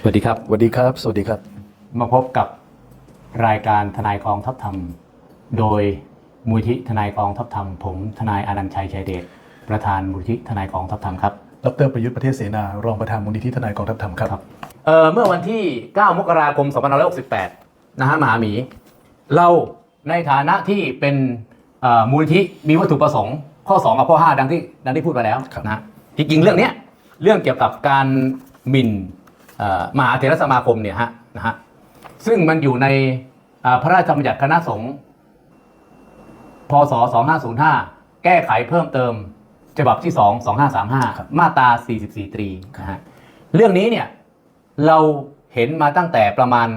สวัสดีครับ สวัสดีครับ สวัสดีครับ มาพบกับรายการทนายกองทัพธรรม โดยมูลที่ทนายกองทัพธรรม ผมทนายอนันต์ชัยชัยเดชประธานมูลที่ทนายกองทัพธรรมครับ ดรประยุทธ์ประเทศเสนารองประธานมูลนิธิทนายกองทัพธรรมครับครับเอ่อเมื่อวันที่ 9 มกราคม 2568 นะฮะมหาหมี เราในฐานะที่เป็นเอ่อมูลที่มีวัตถุประสงค์ ข้อ 2 กับข้อ 5 ดังที่ดังที่พูดไปแล้วครับนะจริงๆเรื่องเนี้ยเรื่องเกี่ยวกับการหมิ่นเอ่อ มหาเถรสมาคมเนี่ยฮะนะฮะซึ่งมันอยู่ในเอ่อพระราชบัญญัติคณะสงฆ์พศ 2505 แก้ไขเพิ่มเติมฉบับที่ 2 2535 มาตรา 44 ตรีนะฮะเรื่องนี้เนี่ยเราเห็นมาตั้งแต่ประมาณ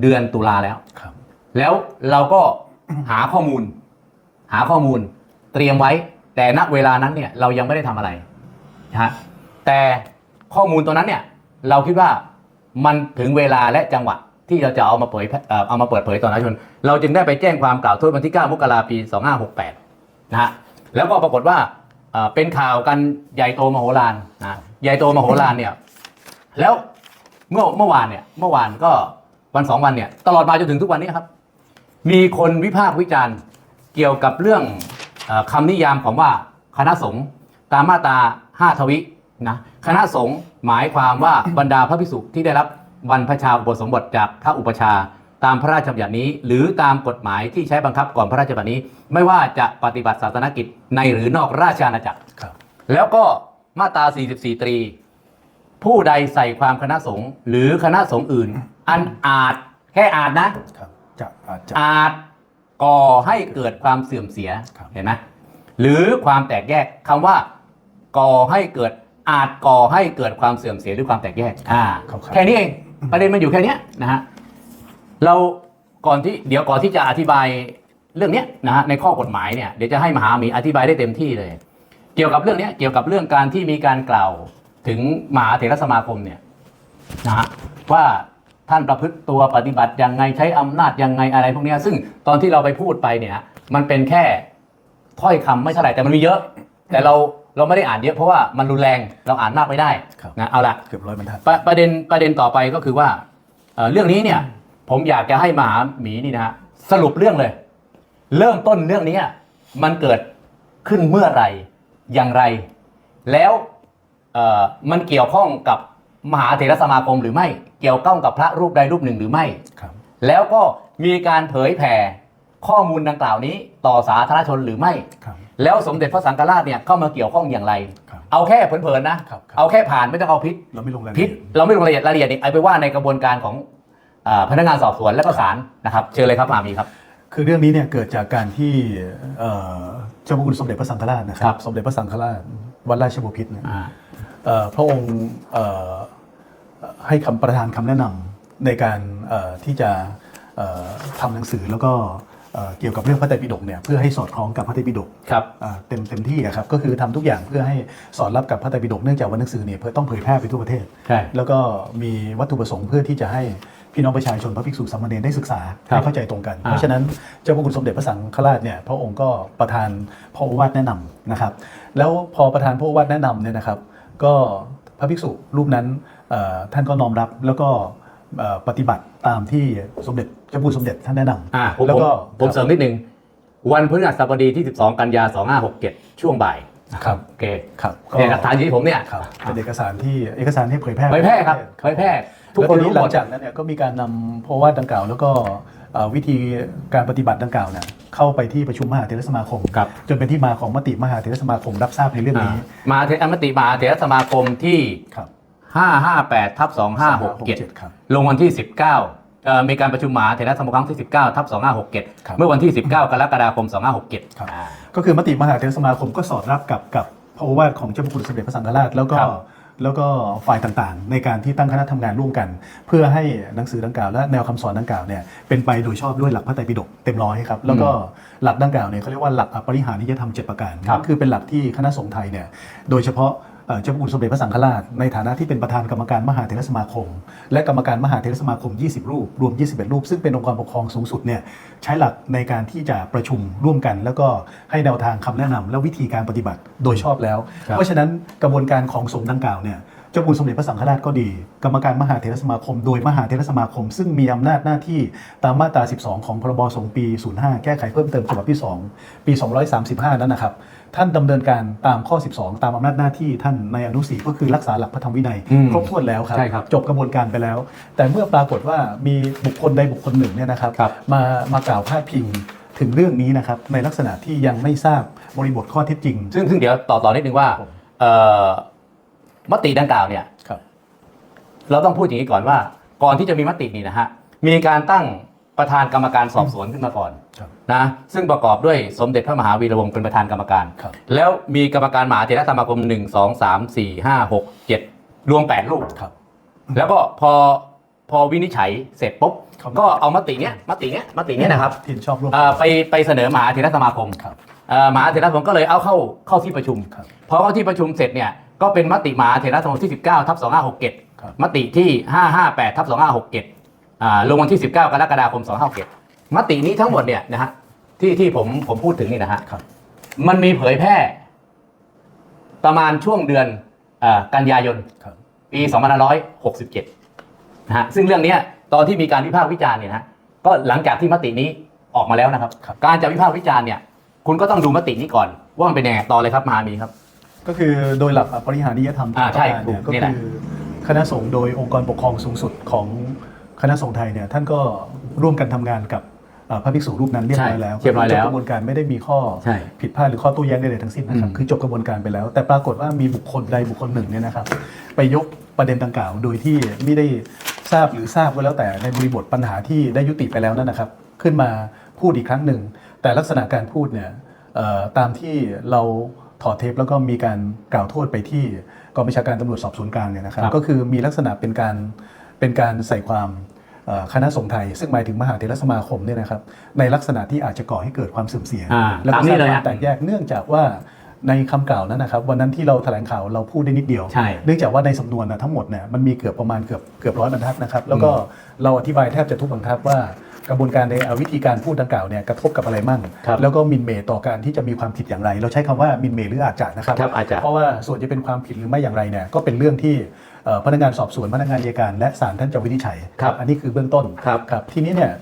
เดือนตุลาแล้วครับแล้วเราก็หาข้อมูล หาข้อมูลเตรียมไว้ แต่ณเวลานั้นเนี่ยเรายังไม่ได้ทำอะไรนะฮะแต่ข้อมูลตัวนั้นเนี่ย เราคิดว่ามันถึงเวลาและจังหวะที่เราจะเอามาเผยเอามาเปิดเผยต่อสาธาชน เราจึงได้ไปแจ้งความกล่าวโทษวันที่ 9 มกราปี 2568 นะฮะแล้วก็ปรากฏว่าเป็นข่าวกันใหญ่โตมโหฬารนะใหญ่โตมโหฬารเนี่ยแล้วเมื่อเมื่อวานเนี่ยเมื่อวานก็วันสองวันเนี่ยตลอดมาจนถึงทุกวันนี้ครับ มีคนวิพากษ์วิจารณ์เกี่ยวกับเรื่องออคำนิยามของว่าคณะสงฆ์ตามมาตราห้าทวินะคณะสงฆ์ หมายความว่าบรรดาพระภิกษุที่ได้รับวันพระชาอุปสมบทจากพระอุปชฌาย์ตามพระราชบัญญัตินี้ หรือตามกฎหมายที่ใช้บังคับก่อนพระราชบัญญัตินี้ ไม่ว่าจะปฏิบัติศาสนกิจในหรือนอกราชอาณาจักรครับแล้วก็มาตรา 44 ตรี ผู้ใดใส่ความคณะสงฆ์หรือคณะสงฆ์อื่น อันอาจแค่อาจนะครับจะอาจจะอาจก่อให้เกิดความเสื่อมเสียครับเห็นไหมหรือความแตกแยกคำว่าก่อให้เกิด อาจก่อให้เกิดความเสื่อมเสียหรือความแตกแยกอ่าครับครับ แค่นี้เองประเด็นมันอยู่แค่เนี้ยนะฮะเราก่อนที่เดี๋ยวก่อนที่จะอธิบายเรื่องเนี้ยนะฮะในข้อกฎหมายเนี่ยเดี๋ยวจะให้มหาหมีอธิบายได้เต็มที่เลย เกี่ยวกับเรื่องเนี้ยเกี่ยวกับเรื่องการที่มีการกล่าวถึงมหาเถรสมาคมเนี่ยนะฮะว่าท่านประพฤติตัวปฏิบัติยังไงใช้อำนาจยังไงอะไรพวกเนี้ยซึ่งตอนที่เราไปพูดไปเนี่ยมันเป็นแค่ถ้อยคำไม่เท่าไหร่แต่มันมีเยอะ แต่เรา เราไม่ได้อ่านเยอะเพราะว่ามันรุนแรงเราอ่านมากไม่ได้ครับนะเอาละเกือบร้อยบรรทัดประประเด็นประเด็นต่อไปก็คือว่าเอ่อเรื่องนี้เนี่ยผมอยากจะให้มหาหมีนี่นะฮะสรุปเรื่องเลย เริ่มต้นเรื่องนี้มันเกิดขึ้นเมื่อไหร่อย่างไร แล้วเอ่อมันเกี่ยวข้องกับมหาเถรสมาคมหรือไม่ เกี่ยวข้องกับพระรูปใดรูปหนึ่งหรือไม่ ครับ แล้วก็มีการเผยแผ่ ข้อมูลดังกล่าวนี้ต่อสาธารณชนหรือไม่ ครับ แล้วสมเด็จพระสังฆราชเนี่ยเข้ามาเกี่ยวข้องอย่างไร ครับเอาแค่เผินๆนะ ครับครับ เอาแค่ผ่านไม่ต้องเอาพิษเราไม่ลงรายละพิเอีษยดเราไม่ลงรายละเอียดรายละเอียดนี่เอาไปว่าในกระบวนการของอ่าพนักงานสอบสวนและก็ศาลนะครับเชิญเลยครับมหามีครับ คือเรื่องนี้เนี่ยเกิดจากการที่เอ่อเจ้าพระคุณสมเด็จพระสังฆราชนะคครัรับ บ สมเด็จพระสังฆราชวัดราชบพิตรเนี่ยอ่าเอ่อพระองค์เอ่อให้คำประทานคำแนะนำในการเอ่อที่จะเอ่อทำหนังสือแล้วก็ เอ่อเกี่ยวกับเรื่องพระไตรปิฎกเนี่ยเพื่อให้สอดคล้องกับพระไตรปิฎกครับอ่าเต็มเต็มที่อะครับก็คือทำทุกอย่างเพื่อให้สอดรับกับพระไตรปิฎกเนื่องจากว่าหนังสือเนี่ยเพื่อต้องเผยแพร่ไปทั่วประเทศใช่แล้วก็มีวัตถุประสงค์เพื่อที่จะให้พี่น้องประชาชนพระภิกษุสามเณรได้ศึกษาครับให้เข้าใจตรงกันอ่าเพราะฉะนั้นเจ้าพระคุณสมเด็จพระสังฆราชเนี่ยพระองค์ก็ประทานพระโอวาทแนะนำนะครับ แล้วพอประทานพระโอวาทแนะนำเนี่ยนะครับ ก็พระภิกษุรูปนั้นเอ่อท่านก็น้อมรับแล้วก็เอ่อ ปฏิบัติตามที่สมเด็จเจ้าพระคุณสมเด็จท่านแนะนำอ่าผมแล้วก็ผมผมเสริมนิดนึง วันพฤหัสบดีที่ 12 กันยา 2567 ช่วงบ่าย ครับโอเคครับก็เนี่ยหลักฐานอยู่ที่ผมเนี่ยครับเป็นเอกสารที่เอกสารที่เผยแพร่เผยแพร่ครับเผยแพร่ทุกแล้วคนทีรู้หลัหมงดจากนั้นเนี่ยก็มีการนำโพวาทดังกล่าว แล้วก็เอ่อวิธีการปฏิบัติดังกล่าวเนี่ยเข้าไปที่ประชุมมหาเถรสมาคม ครับ จนเป็นที่มาของมติมหาเถรสมาคมรับทราบในเรื่องอ่านี้มาเทอมติมหาเถรสมาคมที่ ครับ 558ทับ2567 ครับ ลงวันที่ 19เอ่อมีการประชุมมหาเถรสมาคมครั้งที่ 19ทับครับ2567 เมื่อวันที่ 19 กรกฎาคม 2567 ครับอ่าก็คือมติมหาเถรสมาคมก็สอดรับกับกับพระโอวาทของเจ้าพระคุณสมเด็จพระสังฆราชแล้วก็ครับ แล้วก็ฝ่ายต่างๆ ในการที่ตั้งคณะทำงานร่วมกัน เพื่อให้หนังสือดังกล่าวและแนวคำสอนดังกล่าวเนี่ยเป็นไปโดยชอบด้วยหลักพระไตรปิฎกเต็มร้อยครับแล้วก็หลักดังกล่าวเนี่ยเขาเรียกว่าหลักอปริหานิยธรรมเจ็ดประการครับคือเป็นหลักที่คณะสงฆ์ไทยเนี่ยโดยเฉพาะ เอ่อเจ้าพระคุณสมเด็จพระสังฆราชในฐานะที่เป็นประธานกรรมการมหาเถรสมาคม และกรรมการมหาเถรสมาคม 20 รูป รวม 21 รูป ซึ่งเป็นองค์กรปกครองสูงสุดเนี่ยใช้หลักในการที่จะประชุมร่วมกัน แล้วก็ให้แนวทางคำแนะนำและวิธีการปฏิบัติโดยชอบแล้วครับเพราะฉะนั้นกระบวนการของสงฆ์ดังกล่าวเนี่ยเจ้าคุณสมเด็จพระสังฆราชก็ดี กรรมการมหาเถรสมาคม โดยมหาเถรสมาคม ซึ่งมีอำนาจหน้าที่ตามมาตรา 12 ของพรบสงฆ์ปี 05 แก้ไขเพิ่มเติมฉบับที่ 2 ปี 235 นั้นนะครับ ท่านดำเนินการตามข้อ 12 ตามอำนาจหน้าที่ท่านในอนุสีก็คือรักษาหลักพระธรรมวินัยอืมครบถ้วนแล้วครับ ใช่ครับจบกระบวนการไปแล้ว แต่เมื่อปรากฏว่ามีบุคคลใดบุคคลหนึ่งเนี่ยนะครับครับ มามากล่าวพาดพิงถึงเรื่องนี้นะครับในลักษณะที่ยังไม่ทราบบริบทข้อเท็จจริง ซึ่งซึ่งเดี๋ยวต่อต่อนิดนึงว่าผม เอ่อมติดังกล่าวเนี่ย ครับ เราต้องพูดอย่างนี้ก่อนว่า ก่อนที่จะมีมตินี่นะฮะมีการตั้ง ประธานกรรมการสอบสวนขึ้นมาก่อนครับนะซึ่งประกอบด้วยสมเด็จพระมหาวีระวงศ์เป็นประธานกรรมการ ครับ แล้วมีกรรมการมหาเถรสมาคม1 2 3 4 5 6 7รวม8รูป ครับ แล้วก็พอพอวินิจฉัยเสร็จปุ๊บครับ ก็เอามติเนี้ยมติเนี้ยมติเนี้ยนะครับที่ชอบร่วม เอ่อไปไปเสนอมหาเถรสมาคมครับเอ่อมหาเถรสมาคมก็เลยเอาเข้าเข้าที่ประชุมครับพอเข้าที่ประชุมเสร็จเนี่ยก็เป็นมติมหาเถรสมาคมที่ 19ทับครับ2567มติที่ 558ทับ2567อ่า ลงวันที่ 19 กรกฎาคม2567มตินี้ทั้งหมดเนี่ยนะฮะที่ที่ผมผมพูดถึงนี่นะฮะครับมันมีเผยแพร่ ประมาณช่วงเดือนเออกันยายนครับปี2567นะฮะซึ่งเรื่องเนี้ยตอนที่มีการวิพากษ์วิจารณ์เนี่ยนะฮะก็หลังจากที่มตินี้ออกมาแล้วนะครับครับ การจะวิพากษ์วิจารณ์เนี่ย คุณก็ต้องดูมตินี้ก่อน ว่ามันเป็นยังไงต่อเลยครับมหามีครับ ก็คือโดยหลักปริหานิยธรรมอ่าใช่ประการเนี่ยถูก็กนี่แหละคือคณะสงฆ์โดยองค์กรปกครองสูงสุดของ คณะสงฆ์ไทยเนี่ยท่านก็ร่วมกันทำงานกับเอ่อพระภิกษุรูปนั้นเรียบร้อยแล้วเรียบร้อยแล้วจกระบวนการไม่ได้มีข้อใช่ผิดพลาดหรือข้อโต้แย้งใดๆทั้งสิ้นนะครับอืมคือจบกระบวนการไปแล้ว แต่ปรากฏว่ามีบุคคลใดบุคคลหนึ่งเนี่ยนะครับ ไปยกประเด็นดังกล่าว โดยที่ไม่ได้ทราบหรือทราบก็แล้วแต่ในบริบทปัญหาที่ได้ยุติไปแล้วนั่นนะครับ ขึ้นมาพูดอีกครั้งหนึ่ง แต่ลักษณะการพูดเนี่ยเอ่อตามที่เราถอดเทปแล้วก็มีการกล่าวโทษไปที่กองบัญชาการตำรวจสอบสวนกลางเนี่ยนะครับครับ ก็คือมีลักษณะเป็นการเป็นการใส่ความเอ่อ คณะสงฆ์ไทย ซึ่งหมายถึงมหาเถรสมาคมเนี่ยนะครับในลักษณะที่อาจจะก่อให้เกิดความเสื่อมเสีย อ่าแล้วตาก็มสนี้ร้างเลยควาฮะมแตกแยกเนื่องจากว่าในคำกล่าวนั้นนะครับวันนั้นที่เราแถลงข่าวเราพูดได้นิดเดียว ใช่ เนื่องจากว่าในสำนวนนะทั้งหมดเนี่ยมันมีเกือบประมาณเกือบเกือบร้อยบรรทัดนะครับแล้วก็เราอธิบายแทบจะทุกบรรทัดว่ากระบวนการในเอ่อวิธีการพูดดังกล่าวเนี่ยกระทบกับอะไรมั่ง ครับแล้วก็หมินเหมต่อการที่จะมีความผิดอย่างไร เราใช้คำว่าหมินเหมหรืออาจจะนะครับ ครับอาจจะ เพราะว่าส่วนจะเป็นความผิดหรือไม่อย่างไรเนี่ยก็เป็นเรื่องที่เอ่อ พนักงานสอบสวนพนักงานอัยการและศาลท่านจะวินิจฉัยครับอันนี้คือเบื้องต้นครับครับทีนี้เนี่ย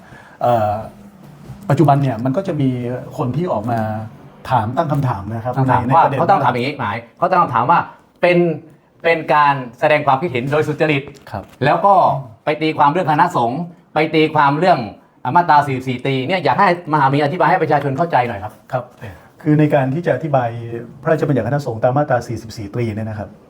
เอ่อปัจจุบันเนี่ยมันก็จะมีคนที่ออกมาถามตั้งคำถามนะครับต้องถามในในว่าประด็นเขาต้องถามอย่างนี้หมายเขาต้องถามว่าเป็นเป็นการแสดงความคิดเห็นโดยสุจริตครับแล้วก็ไปตีความเรื่องคณะสงฆ์ไปตีความเรื่องมาตรา 44 ตีเนี่ยอยากให้มหามีอธิบายให้ประชาชนเข้าใจหน่อยครับครับ คือในการที่จะอธิบายพระราชบัญญัติคณะสงฆ์ตามมาตรา 44 ตรีเนี่ยนะครับเอ่อ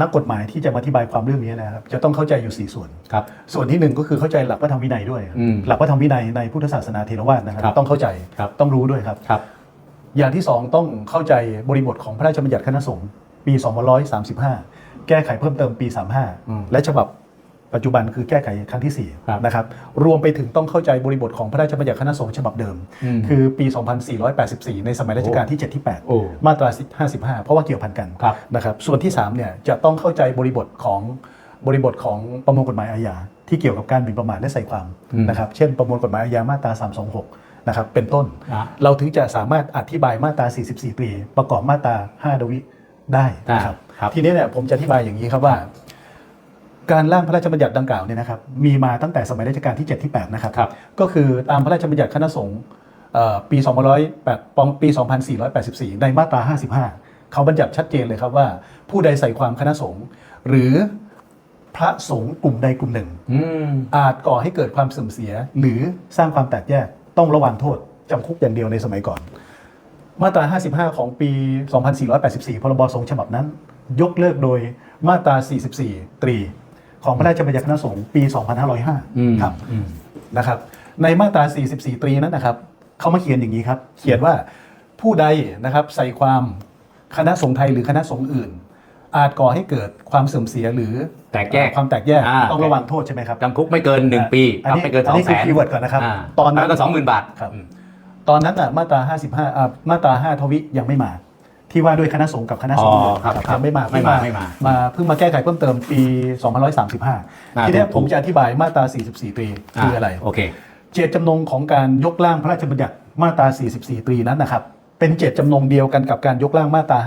นักกฎหมายที่จะมาอธิบายความเรื่องนี้นะครับจะต้องเข้าใจอยู่ 4 ส่วนครับส่วนที่หนึ่งก็คือเข้าใจหลักพระธรรมวินัยด้วยอืมหลักพระธรรมวินัยในพุทธศาสนาเทรวาสนะครับครับต้องเข้าใจครับต้องรู้ด้วยครับครับอย่างที่สองต้องเข้าใจบริบทของพระราชบัญญัติคณะสงฆ์ปี 2535 แก้ไขเพิ่มเติมปีอืม35 และฉบับ ปัจจุบันคือแก้ไขครั้งที่ครับ4นะครับ รวมไปถึงต้องเข้าใจบริบทของพระราชบัญญัติคณะสงฆ์ฉบับเดิมอืมคือปี 2484 ในสมัยรัชกาลที่ 7 ที่โอ้8มาตรา 55 เพราะว่าเกี่ยวพันกันครับนะครับ ส่วนที่3เนี่ยจะต้องเข้าใจบริบทของบริบทของประมวลกฎหมายอาญาที่เกี่ยวกับการหมิ่นประมาทและใส่ความอืมนะครับ เช่น ประมวลกฎหมายอาญามาตรา 326 นะครับ เป็นต้นอะเราถึงจะสามารถอธิบายมาตรา 44 ตรี ประกอบมาตรา 5 ดวิได้นะครับครับทีนี้เนี่ยผมจะอธิบายอย่างนี้ครับว่า การร่างพระราชบัญญัติดังกล่าวเนี่ยนะครับมีมาตั้งแต่สมัยรัชกาลที่ 7 ที่ 8 นะครับ ครับ ก็คือตามพระราชบัญญัติคณะสงฆ์เอ่อปี2508ปองปี 2484 ในมาตรา 55 เขาบัญญัติชัดเจนเลยครับว่า ผู้ใดใส่ความคณะสงฆ์หรือพระสงฆ์กลุ่มใดกลุ่มหนึ่ง อืม อาจก่อให้เกิดความเสื่อมเสีย หรือสร้างความแตกแยกต้องระวังโทษ จำคุกอย่างเดียวในสมัยก่อน มาตรา 55 ของปี 2484 พรบสงฆ์ฉบับนั้น ยกเลิกโดยมาตรา 44 ตรี ของพระราชบัญญัติคณะสงฆ์ปีอืม2505 ครับอืมนะครับ ในมาตรา 44 ตรีนั้นนะครับเขามาเขียนอย่างนี้ครับ เขียนว่าผู้ใดนะครับใส่ความคณะสงฆ์ไทยหรือคณะสงฆ์อื่น อาจก่อให้เกิดความเสื่อมเสียหรือแตกแยกความแตกแยกอ่า ต้องระวังโทษใช่ไหมครับจำคุกไม่เกิน 1 ปีปรับไม่เกินอัน2นี้แสคือนคีย์เวิร์ดก่อนนะครับาตอนนั้นแล้วก็สองหมื่นบาทครับ อืมตอนนั้นอะมาตรา 55อ่ามาตรา 5 ทวิยังไม่มา ที่ว่าด้วยคณะสงฆ์กับคณะสงฆ์อ๋ออื่นครับยังไม่มาไม่มาไม่มามาเพิ่งมาแก้ไขเพิ่มเติมปี 2535 ทีเนี้ยถูกผมจะอธิบายมาตรา 44 ตรีคืออะไรโอเคเจตจำนงของการยกร่างพระราชบัญญัติมาตรา 44 ตรีนั้นนะครับ เป็นเจตจำนงเดียวกันกับการยกร่างมาตรา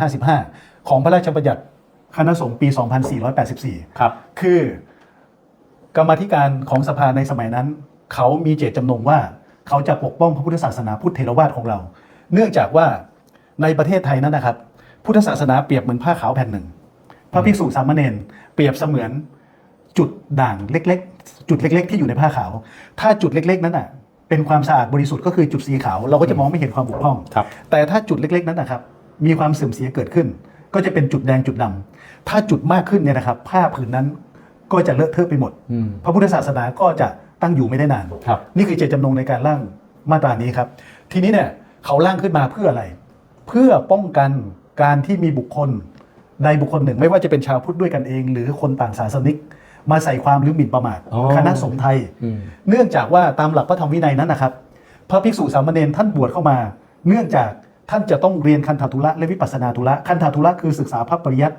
55 ของพระราชบัญญัติคณะสงฆ์ปี 2484 ครับ คือกรรมาธิการของสภาในสมัยนั้น เขามีเจตจำนงว่าเขาจะปกป้องพระพุทธศาสนาพุทธเทรวาสของเรา เนื่องจากว่า ในประเทศไทยนั้นนะครับ พุทธศาสนาเปรียบเหมือนผ้าขาวแผ่นหนึ่ง พระภิกษุสามเณรเปรียบเสมือนจุดด่างเล็กๆ จุดเล็ก ๆ ที่อยู่ในผ้าขาว ถ้าจุดเล็ก ๆ นั้นอะเป็นความสะอาดบริสุทธิ์ก็คือจุดสีขาวเราก็จะมองไม่เห็นความบกพร่องครับแต่ถ้าจุดเล็ก ๆ นั้นนะครับมีความเสื่อมเสียเกิดขึ้น ก็จะเป็นจุดแดงจุดดำถ้าจุดมากขึ้นเนี่ยนะครับผ้าผืนนั้นก็จะเลอะเทอะไปหมดอืมพระพุทธศาสนาก็จะตั้งอยู่ไม่ได้นานครับนี่คือเจตจำนงในการร่างมาตรานี้ครับ ทีนี้เนี่ยเขาร่างขึ้นมาเพื่ออะไร เพื่อป้องกันการที่มีบุคคลใดบุคคลหนึ่ง ไม่ว่าจะเป็นชาวพุทธด้วยกันเอง หรือคนต่างศาสนิก มาใส่ความหรือหมิ่นประมาทอ๋อ คณะสงฆ์ไทย อืม เนื่องจากว่าตามหลักพระธรรมวินัยนั้นนะครับ พระภิกษุสามเณรท่านบวชเข้ามา เนื่องจากท่านจะต้องเรียนคันธทุระและวิปัสสนาทุระคันธทุระคือศึกษาพระปริยัติ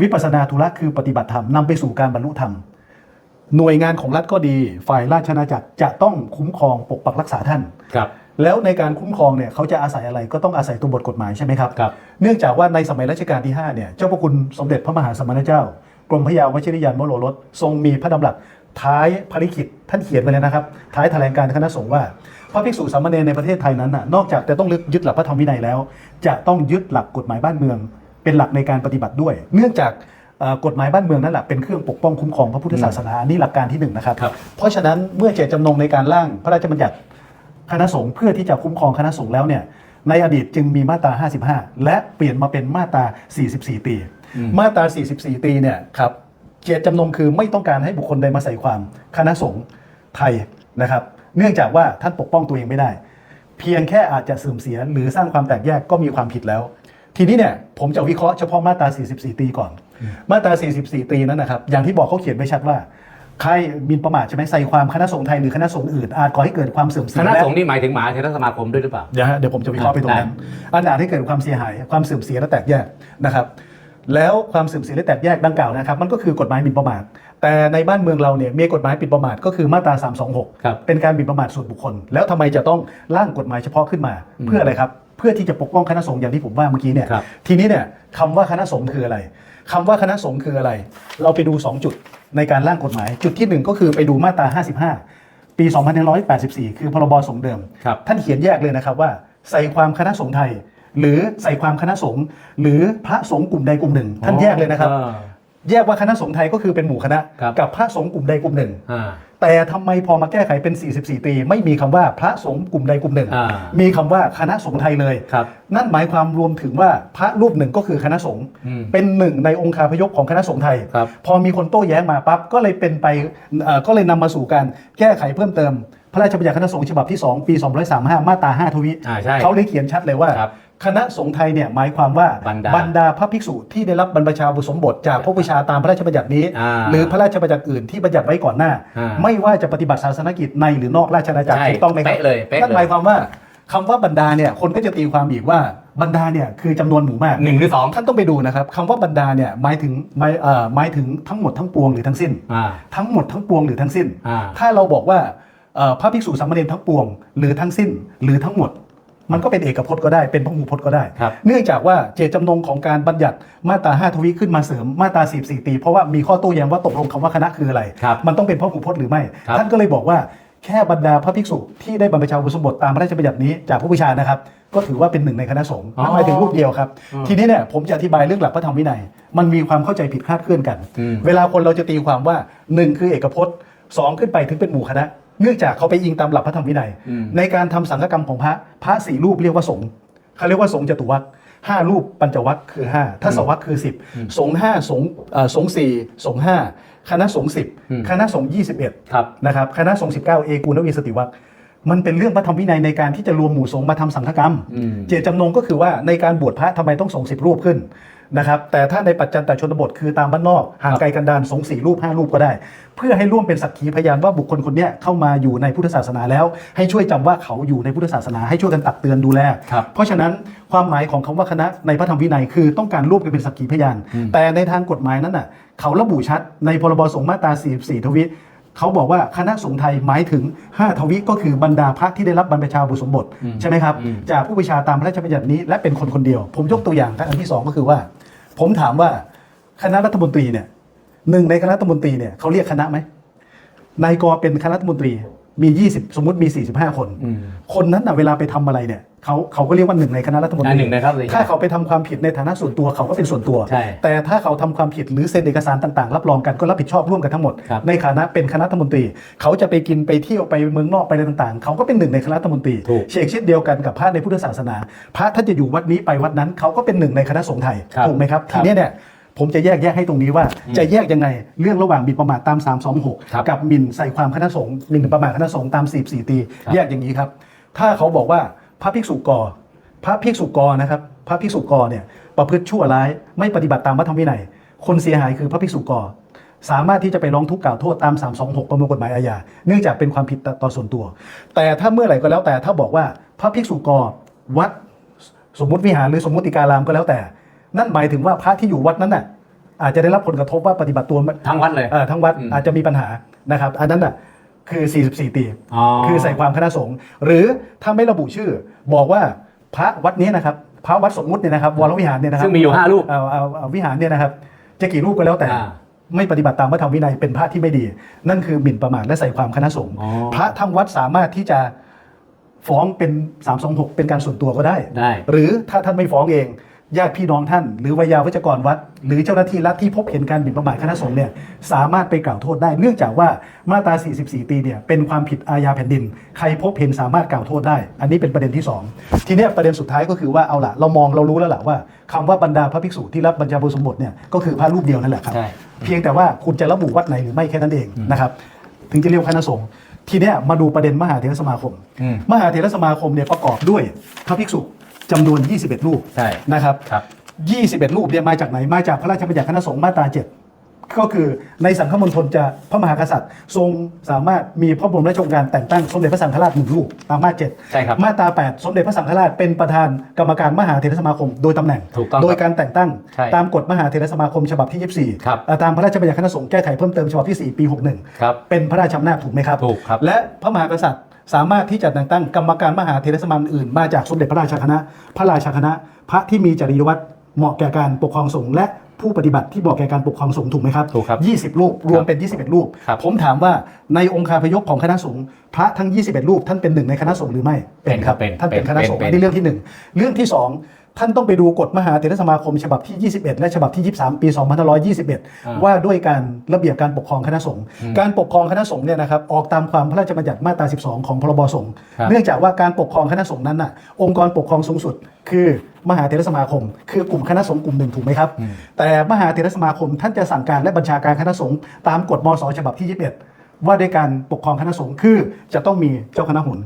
วิปัสสนาทุระคือปฏิบัติธรรมนำไปสู่การบรรลุธรรม หน่วยงานของรัฐก็ดี ฝ่ายราชอาณาจักรจะต้องคุ้มครองปกปักรักษาท่าน ครับ แล้วในการคุ้มครองเนี่ยเขาจะอาศัยอะไรก็ต้องอาศัยตัวบทกฎหมายใช่ไหมครับ ครับ เนื่องจากว่าในสมัยรัชกาลที่5เนี่ยเจ้าพระคุณสมเด็จพระมหาสมณเจ้ากรมพระยาวชิรยานมโหรสทรงมีพระดำรัสท้ายภริขิตท่านเขียนไว้เลยนะครับ ท้ายแถลงการณ์คณะสงฆ์ว่าพระภิกษุสามเณรในประเทศไทยนั้นน่ะนอกจากจะต้องยึดหลักพระธรรมวินัยแล้ว จะต้องยึดหลักกฎหมายบ้านเมือง เป็นหลักในการปฏิบัติด้วย เนื่องจากเอ่อกฎหมายบ้านเมืองนั่นแหละเป็นเครื่องปกป้องคุ้มครองพระพุทธศาสนานี่หลักการที่หนึ่งนะครับ ครับ เพราะฉะนั้นเมื่อเจตจำนงในการร่างพระราชบัญญัติ คณะสงฆ์เพื่อที่จะคุ้มครองคณะสงฆ์แล้วเนี่ยในอดีตจึงมีมาตรา 55 และเปลี่ยนมาเป็นมาตรา 44ปีมาตรา 44ปีเนี่ยครับเจตจำนงคือไม่ต้องการให้บุคคลใดมาใส่ความคณะสงฆ์ไทยนะครับ เนื่องจากว่าท่านปกป้องตัวเองไม่ได้ เพียงแค่อาจจะเสื่อมเสียหรือสร้างความแตกแยกก็มีความผิดแล้ว ทีนี้เนี่ยผมจะวิเคราะห์เฉพาะมาตรา 44 ตีก่อน มาตรา 44 ตีนั้นนะครับ อย่างที่บอกเขาเขียนไว้ชัดว่าใครหมินประมาทใช่ไหมใส่ความคณะสงฆ์ไทยหรือคณะสงฆ์อื่นอาจก่อให้เกิดความเสื่อมเสีคยณะและ สงฆ์นี่หมายถึงมหาเทรสมาคมด้วยหรือเปล่า เดี๋ยวฮะเดี๋ยวผมจะวิเคราะห์ไปตรงนั้นอันอาจให้เกิดความเสียหาย ความเสื่อมเสียและแตกแยกนะครับ แล้วความเสื่อมเสียและแตกแยกดังกล่าวนะครับ มันก็คือกฎหมายหมิ่นประมาท แต่ในบ้านเมืองเราเนี่ยมีกฎหมายปิดประมาทก็คือมาตรา326ครับเป็นการหมิ่นประมาทส่วนบุคคล แล้วทำไมจะต้องร่างกฎหมายเฉพาะขึ้นมา เพื่ออะไรครับ เพื่อที่จะปกป้องคณะสงฆ์อย่างที่ผมว่าเมื่อกี้เนี่ย ครับ ทีนี้เนี่ยคำว่าคณะสงฆ์คืออะไร คำว่าคณะสงฆ์คืออะไร เราไปดู 2 จุดในการร่างกฎหมาย จุดที่หนึ่งก็คือไปดูมาตรา 55 ปี 2584 คือพรบสงฆ์เดิมครับท่านเขียนแยกเลยนะครับว่า ใส่ความคณะสงฆ์ไทย หรือใส่ความคณะสงฆ์หรือพระสงฆ์กลุ่มใดกลุ่มหนึ่ง ท่านแยกเลยนะครับอ่าแยกว่าคณะสงฆ์ไทยก็คือเป็นหมู่คณะครับกับพระสงฆ์กลุ่มใดกลุ่มหนึ่งอ่า แต่ทำไมพอมาแก้ไขเป็น 44 ปีไม่มีคำว่าพระสงฆ์กลุ่มใดกลุ่มหนึ่งอ่ามีคำว่าคณะสงฆ์ไทยเลยครับนั่นหมายความรวมถึงว่าพระรูปหนึ่งก็คือคณะสงฆ์อืมเป็นหนึ่งในองค์คาพยพของคณะสงฆ์ไทยครับพอมีคนโต้แย้งมาปั๊บก็เลยเป็นไปเอ่อก็เลยนำมาสู่การแก้ไขเพิ่มเติมพระราชบัญญัติคณะสงฆ์ฉบับที่ 2 ปี 235 มาตรา 5 ทวิอ่าใช่เขาได้เขียนชัดเลยว่า ครับคณะสงฆ์ไทยเนี่ยหมายความว่าบรรดาพระภิกษุที่ได้รับบรรพชาบุสมบทจากพระวิชาตามพระราชบัญญัตินี้ อ่า หรือพระราชบัญญัติอื่นที่บัญญัติไว้ก่อนหน้า อ่าไม่ว่าจะปฏิบัติศาสนกิจในหรือนอกราชอาณาจักรใช่ถูกต้องไหมครับเป๊ะเลยเป๊ะเลย นั่นหมายความว่าคำว่าบรรดาเนี่ยคนก็จะตีความอีกว่าบรรดาเนี่ยคือจำนวนหมู่มากหนึ่งหรือสองท่านต้องไปดูนะครับคำว่าบรรดาเนี่ยหมายถึงหมายเอ่อหมายถึงทั้งหมดทั้งปวงหรือทั้งสิ้น อ่า ทั้งหมดทั้งปวงหรือทั้งสิ้น อ่าถ้าเราบอกว่าเอ่อพระภิกษุสามเณรทั้งปวงหรือทั้งสิ้นหรือทั้งหมด มันก็เป็นเอกพจน์ก็ได้เป็นพหูพจน์ก็ได้ ครับเนื่องจากว่าเจตจำนงของการบัญญัติมาตรา5ทวีขึ้นมาเสริมมาตรา44ตีเพราะว่ามีข้อโต้แย้งว่าตกลงคำว่าคณะคืออะไร ครับมันต้องเป็นพหูพจน์หรือไม่ ครับ ท่านก็เลยบอกว่าแค่บรรดาพระภิกษุที่ได้บรรพชาอุปสมบทตามพระราชบัญญัตินี้จากผู้วิชานะครับ ก็ถือว่าเป็นหนึ่งในคณะสงฆ์อ๋อหมายถึงรูปเดียวครับอืมทีนี้เนี่ยผมจะอธิบายเรื่องหลักพระธรรมวินัย มันมีความเข้าใจผิดคลาดเคลื่อนกัน อืม เวลาคนเราจะตีความว่าหนึ่งคือเอกพจน์สองขึ้นไปถึงเป็นหมู่คณะ เนื่องจากเขาไปอิงตามหลักพระธรรมวินัย อืม ในการทำสังฆกรรมของพระพระสี่รูปเรียกว่าสงฆ์เขาเรียกว่าสงฆ์จตุวัคห้ารูปปัญจวัคคือห้าทัศวัคคือสิบสงฆ์ห้าสงฆ์เอ่อสงฆ์สี่สงฆ์ห้าคณะสงฆ์สิบอืมคณะสงฆ์ยี่สิบเอ็ด ครับ นะครับคณะสงฆ์19เอกูนวีสติวัคมันเป็นเรื่องพระธรรมวินัยในการที่จะรวมหมู่สงฆ์มาทำสังฆกรรมอืมเจตจำนงก็คือว่าในการบวชพระทำไมต้องสงฆ์สิบรูปขึ้น นะครับแต่ถ้าในปัจจันตชนบทคือตามบ้านนอกห่างไกลกันดานสงฆ์สี่รูปห้ารูปก็ได้ เพื่อให้ร่วมเป็นสักขีพยานว่าบุคคลคนเนี้ยเข้ามาอยู่ในพุทธศาสนาแล้ว ให้ช่วยจำว่าเขาอยู่ในพุทธศาสนาให้ช่วยกันตักเตือนดูแลครับเพราะฉะนั้นความหมายของคำว่าคณะในพระธรรมวินัยคือต้องการร่วมกันเป็นสักขีพยาน แต่ในทางกฎหมายนั้นน่ะเขาระบุชัดในพรบสงฆ์มาตรา44ทวิเขาบอกว่าคณะสงฆ์ไทยหมายถึง 5 ทวิก็คือบรรดาพระที่ได้รับบรรพชาบุสมบทใช่ไหมครับจากผู้วิชาตามพระราชบัญญัตินี้และเป็นคนคนเดียว ผมยกตัวอย่างครับอันที่ 2 ก็คือว่า ผมถามว่าคณะรัฐมนตรีเนี่ยหนึ่งในคณะรัฐมนตรีเนี่ยเขาเรียกคณะไหมนายกเป็นคณะรัฐมนตรี มี 20 สมมติมี 45 คนอืมคนนั้นน่ะเวลาไปทำอะไรเนี่ยเขาเขาก็เรียกว่าหนึ่งในคณะรัฐมนตอ่ารีหนึ่งนะครับเลยถ้าเขาไปทำความผิดในฐานะส่วนตัวเขาก็เป็นส่วนตัวใช่แต่ถ้าเขาทำความผิดหรือเซ็นเอกสารต่างๆ รับรองกันก็รับผิดชอบร่วมกันทั้งหมดครับในฐานะเป็นคณะรัฐมนตรี เขาจะไปกินไปเที่ยวไปเมืองนอกไปอะไรต่างๆ เขาก็เป็นหนึ่งในคณะรัฐมนตรีถูกเชกเช่นเดียวกันกับพระในพุทธศาสนา พระท่านจะอยู่วัดนี้ไปวัดนั้นเขาก็เป็นหนึ่งในคณะสงฆ์ไทยครับถูกไหมครับครับทีเนี้ยเนี่ย ผมจะแยกแยกให้ตรงนี้ว่าอืมจะแยกยังไงเรื่องระหว่างหมิ่นประมาทตามครับ326 กับหมิ่นใส่ความคณะสงฆ์หมิ่นประมาทคณะสงฆ์ตาม 44 ตีครับแยกอย่างนี้ครับ ถ้าเขาบอกว่าพระภิกษุกอพระภิกษุกอนะครับพระภิกษุกอเนี่ยประพฤติชั่วร้ายไม่ปฏิบัติตามพระธรรมวินัย คนเสียหายคือพระภิกษุกอสามารถที่จะไปร้องทุกข์กล่าวโทษตาม 326 ประมวลกฎหมายอาญา เนื่องจากเป็นความผิดต่อส่วนตัว แต่ถ้าเมื่อไหร่ก็แล้วแต่ถ้าบอกว่าพระภิกษุกรวัดสมมุติวิหารหรือสมมุติการามก็แล้วแต่ นั่นหมายถึงว่าพระที่อยู่วัดนั้นน่ะอาจจะได้รับผลกระทบว่าปฏิบัติตัวไม่ทั้งวัดเลย เอ่อทั้งวัดอืม อาจจะมีปัญหานะครับ อันนั้นน่ะคือ 44ปีอ๋อคือใส่ความคณะสงฆ์หรือถ้าไม่ระบุชื่อ บอกว่าพระวัดนี้นะครับ พระวัดสมมุติเนี่ยนะครับวรวิหารเนี่ยนะครับซึ่งมีอยู่ห้ารูป เอาเอาเอาวิหารเนี่ยนะครับ จะกี่รูปก็แล้วแต่ อ่า ไม่ปฏิบัติตามพระธรรมวินัยเป็นพระที่ไม่ดี นั่นคือหมิ่นประมาทและใส่ความคณะสงฆ์อ๋อ พระทั้งวัดสามารถที่จะฟ้องเป็น 326 เป็นการส่วนตัวก็ได้ ได้ หรือถ้าท่านไม่ฟ้องเอง ญาติพี่น้องท่าน หรือวิยาวัจกรวัด หรือเจ้าหน้าที่รัฐที่พบเห็นการหมิ่นประมาทคณะสงฆ์เนี่ยสามารถไปกล่าวโทษได้เนื่องจากว่ามาตรา 44ตีเนี่ยเป็นความผิดอาญาแผ่นดิน ใครพบเห็นสามารถกล่าวโทษได้ อันนี้เป็นประเด็นที่ 2 ทีเนี้ยประเด็นสุดท้ายก็คือว่าเอาละเรามองเรารู้แล้วล่ะว่าคำว่าบรรดาพระภิกษุที่รับบัญชาบุสมบทเนี่ยก็คือพระรูปเดียวนั่นแหละครับใช่เพียงแต่ว่าคุณจะระบุวัดไหนหรือไม่แค่นั้นเองนะครับถึงจะเรียกว่าคณะสงฆ์ทีเนี้ยมาดูประเด็นมหาเถรสมาคมอืมมหาเถรสมาคมเนี่ยประกอบด้วยพระภิกษุ จำนวน 21 รูปใช่นะครับครับ 21 รูปเนี่ยมาจากไหนมาจากพระราชบัญญัติคณะสงฆ์มาตรา 7 ก็คือในสังฆมณฑลจะพระมหากษัตริย์ ทรงสามารถมีพระบรมราชโองการแต่งตั้งสมเด็จพระสังฆราชหนึ่งรูปตามมาตราใช่ครับ7มาตรา 8 สมเด็จพระสังฆราชเป็นประธานกรรมการมหาเถรสมาคมโดยตำแหน่ง ถูกต้องโดยการแต่งตั้งใช่ตามกฎมหาเถรสมาคมฉบับที่ 24ครับ เอ่อตามพระราชบัญญัติคณะสงฆ์แก้ไขเพิ่มเติมฉบับที่ 4 ปี 61 ครับ เป็นพระราชอำนาจถูกไหมครับ ถูกครับและพระมหากษัตริย์ สามารถที่จะแต่งตั้งกรรมการมหาเทรสมาคมอื่นมาจากสมเด็จพระราชาคณะ พระราชาคณะ พระที่มีจริยวัตรเหมาะแก่การปกครองสงฆ์และผู้ปฏิบัติที่เหมาะแก่การปกครองสงฆ์ถูกไหมครับถูกครับ 20 รูป รวมเป็น 21 รูปครับผมถามว่าในองค์คาพยพของคณะสงฆ์พระทั้ง 21 รูป ท่านเป็นหนึ่งในคณะสงฆ์หรือไม่เป็นครับเป็นท่านเป็นคณะสงฆ์เป็นอันนี้เรื่องที่หนึ่งเรื่องที่สอง ท่านต้องไปดูกฎมหาเถรสมาคมฉบับที่ 21 และฉบับที่ 23 ปี 2521 ว่าด้วยการระเบียบการปกครองคณะสงฆ์การปกครองคณะสงฆ์เนี่ยนะครับออกตามความพระราชบัญญัติมาตรา 12 ของพรบสงฆ์ครับเนื่องจากว่าการปกครองคณะสงฆ์นั้นน่ะองค์กรปกครองสูงสุด คือมหาเถรสมาคม คือกลุ่มคณะสงฆ์กลุ่มหนึ่งถูกไหมครับ แต่มหาเถรสมาคมท่านจะสั่งการและบัญชาการคณะสงฆ์ตามกฎมศฉบับที่ 21 ว่าด้วยการปกครองคณะสงฆ์คือจะต้องมีเจ้าคณะหุน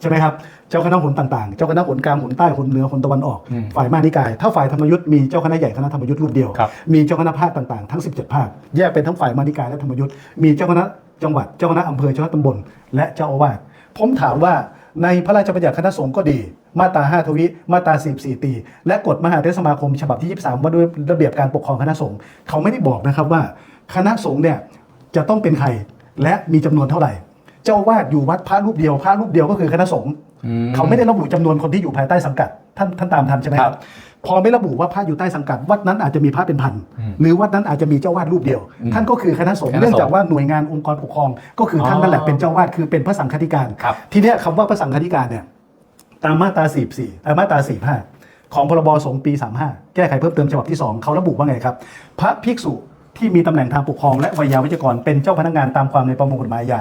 ใช่ไหมครับ เจ้าคณะหนต่างๆ เจ้าคณะหนกลางหนใต้หนเหนือหนตะวันออกอืมฝ่ายมานิกาย ถ้าฝ่ายธรรมยุทธ์มีเจ้าคณะใหญ่คณะธรรมยุทธ์รูปเดียวครับมีเจ้าคณะภาคต่างๆ ทั้ง 17 ภาค แยกเป็นทั้งฝ่ายมานิกายและธรรมยุทธ์ มีเจ้าคณะจังหวัด เจ้าคณะอำเภอ เจ้าคณะตำบล และเจ้าอาวาส ผมถามว่าในพระราชบัญญัติคณะสงฆ์ก็ดี มาตรา 5 ทวิ มาตรา 44 ตี และกฎมหาเทรสมาคมฉบับที่ 23 ว่าด้วยระเบียบการปกครองคณะสงฆ์ เขาไม่ได้บอกนะครับว่า คณะสงฆ์เนี่ยจะต้องเป็นใครและมีจำนวนเท่าไหร่ เจ้าอาวาดอยู่วัดพระรูปเดียว พระรูปเดียวก็คือคณะสงฆ์อืม เขาไม่ได้ระบุจำนวนคนที่อยู่ภายใต้สังกัด ท่านท่านตามทันใช่ไหมคครัรับบพอไม่ระบุว่าพระอยู่ใต้สังกัด วัดนั้นอาจจะมีพระเป็นพันอืมหรือวัดนั้นอาจจะมีเจ้าวาดรูปเดียวอืมท่านก็คือคณะสงฆ์คณะสงฆ์เนื่องจากว่าหน่วยงานองค์กรปกครอง ก็คือท่านอ๋อนั่นแหละเป็นเจ้าวาดคือเป็นพระสังฆธิการครับทีเนี้ยคำว่าพระสังฆธิการเนี่ยตามมาตรา44เอ่อมาตรา45 ของพรบสงฆ์ปี 35 แก้ไขเพิ่มเติมฉบับที่ 2 เขาระบุว่าไงครับ พระภิกษุที่มีตำแหน่งทางปกครองและวิยาวัจกรเป็นเจ้าพนักงานตามความในประมวลกฎหมายอาญา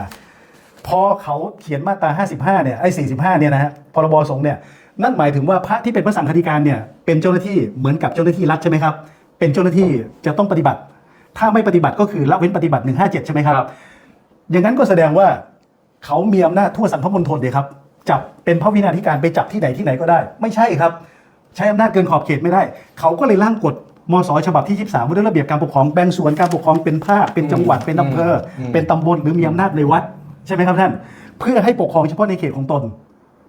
พอเขาเขียนมาตรา55เนี่ยไอ้45เนี่ยนะฮะพรบสงฆ์เนี่ยนั่นหมายถึงว่าพระที่เป็นพระสังฆธิการเนี่ยเป็นเจ้าหน้าที่เหมือนกับเจ้าหน้าที่รัฐใช่ไหมครับ เป็นเจ้าหน้าที่จะต้องปฏิบัติ ถ้าไม่ปฏิบัติก็คือละเว้นปฏิบัติ 157 ใช่ไหมครับครับ อย่างนั้นก็แสดงว่าเขามีอำนาจทั่วสังคมณฑลเลยครับจับเป็นพระวินาธิการไปจับที่ไหนที่ไหนก็ได้ ไม่ใช่ครับ ใช้อำนาจเกินขอบเขตไม่ได้ เขาก็เลยร่างกฎมศฉบับที่ 23ว่าด้วยระเบียบการปกครองแบ่งส่วนการปกครองเป็นภาคเป็นจังหวัดเป็นอำเภออมเป็นตำบลหรือมีอำนาจในวัด ใช่ไหมครับท่าน เพื่อให้ปกครองเฉพาะในเขตของตน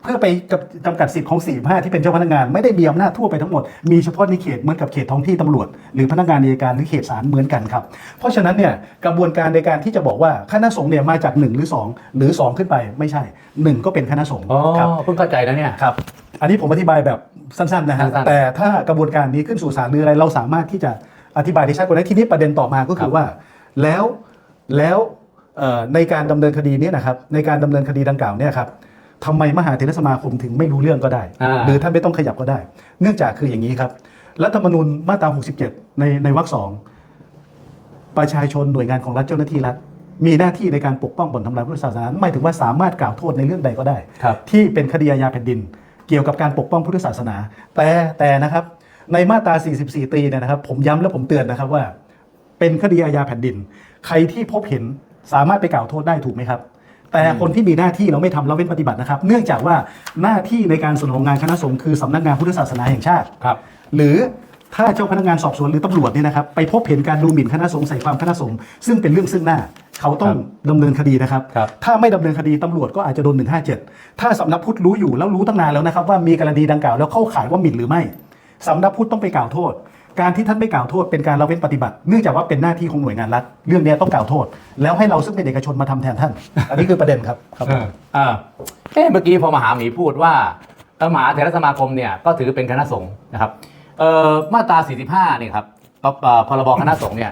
เพื่อไปกับจำกัดสิทธิ์ของ45ที่เป็นเจ้าพนักงานไม่ได้มีอำนาจทั่วไปทั้งหมดมีเฉพาะในเขตเหมือนกับเขตท้องที่ตำรวจ หรือพนักงานอัยการหรือเขตศาลเหมือนกันครับ เพราะฉะนั้นเนี่ยกระบวนการในการที่จะบอกว่าคณะสงฆ์เนี่ยมาจาก 1 หรือ 2 หรือ 2 ขึ้นไปไม่ใช่ 1 ก็เป็นคณะสงฆ์อ๋อครับ เพิ่งเข้าใจนะเนี่ย ครับ อันนี้ผมอธิบายแบบสั้นๆนะฮะ สั้นๆ แต่ถ้ากระบวนการนี้ขึ้นสู่ศาลหรืออะไร เราสามารถที่จะอธิบายได้ชัดกว่านั้นทีนี้ประเด็นต่อมาก็คือว่า แล้วแล้วเอ่อ ในการดำเนินคดีเนี้นะครับในการดำเนินคดีดังกล่าวเนี่ยครับทำไมมหาเถรสมาคมถึงไม่รู้เรื่องก็ได้อ่าหรือท่านไม่ต้องขยับก็ได้ เนื่องจากคืออย่างนี้ครับรัฐธรรมนูญมาตรา 67 ในในวรรคสองประชาชนหน่วยงานของรัฐเจ้าหน้าที่รัฐ มีหน้าที่ในการปกป้องบ่อนทำลายพุทธศาสนาหมายถึงว่าสามารถกล่าวโทษในเรื่องใดก็ได้ครับที่เป็นคดีอาญาแผ่นดิน เกี่ยวกับการปกป้องพุทธศาสนา แต่แต่นะครับ ในมาตรา 44ตรีเนี่ยนะครับ ผมย้ำและผมเตือนนะครับว่า เป็นคดีอาญาแผ่นดิน ใครที่พบเห็น สามารถไปกล่าวโทษได้ถูกไหมครับ แต่คนที่มีหน้าที่เราไม่ทำเราเว้นปฏิบัตินะครับ เนื่องจากว่าหน้าที่ในการสนองงานคณะสงฆ์คือสำนักงานพุทธศาสนาแห่งชาติ ครับ หรือถ้าเจ้าพนักงานสอบสวนหรือตำรวจเนี่ยนะครับไปพบเห็นการดูหมิ่นคณะสงฆ์ใส่ความคณะสงฆ์ซึ่งเป็นเรื่องซึ่งหน้า เขาต้องดำเนินคดีนะครับ ครับ ถ้าไม่ดำเนินคดีตำรวจก็อาจจะโดน 157 ถ้าสำนักพุทธรู้อยู่แล้วรู้ตั้งนานแล้วนะครับว่ามีกรณีดังกล่าวแล้วเข้าข่ายว่าหมิ่นหรือไม่สำนักพุทธต้องไปกล่าวโทษ การที่ท่านไม่กล่าวโทษเป็นการละเว้นปฏิบัติ เนื่องจากว่าเป็นหน้าที่ของหน่วยงานรัฐ เรื่องนี้ต้องกล่าวโทษ แล้วให้เราซึ่งเป็นเอกชนมาทำแทนท่าน อันนี้คือประเด็นครับครับเอออ่าเอ๊ะเมื่อกี้พอมหาหมีพูดว่าเอ่อมหาเถรสมาคมเนี่ยก็ถือเป็นคณะสงฆ์นะครับเอ่อมาตรา 45เนี่ยครับปเอ่อพรบคณะสงฆ์เนี่ย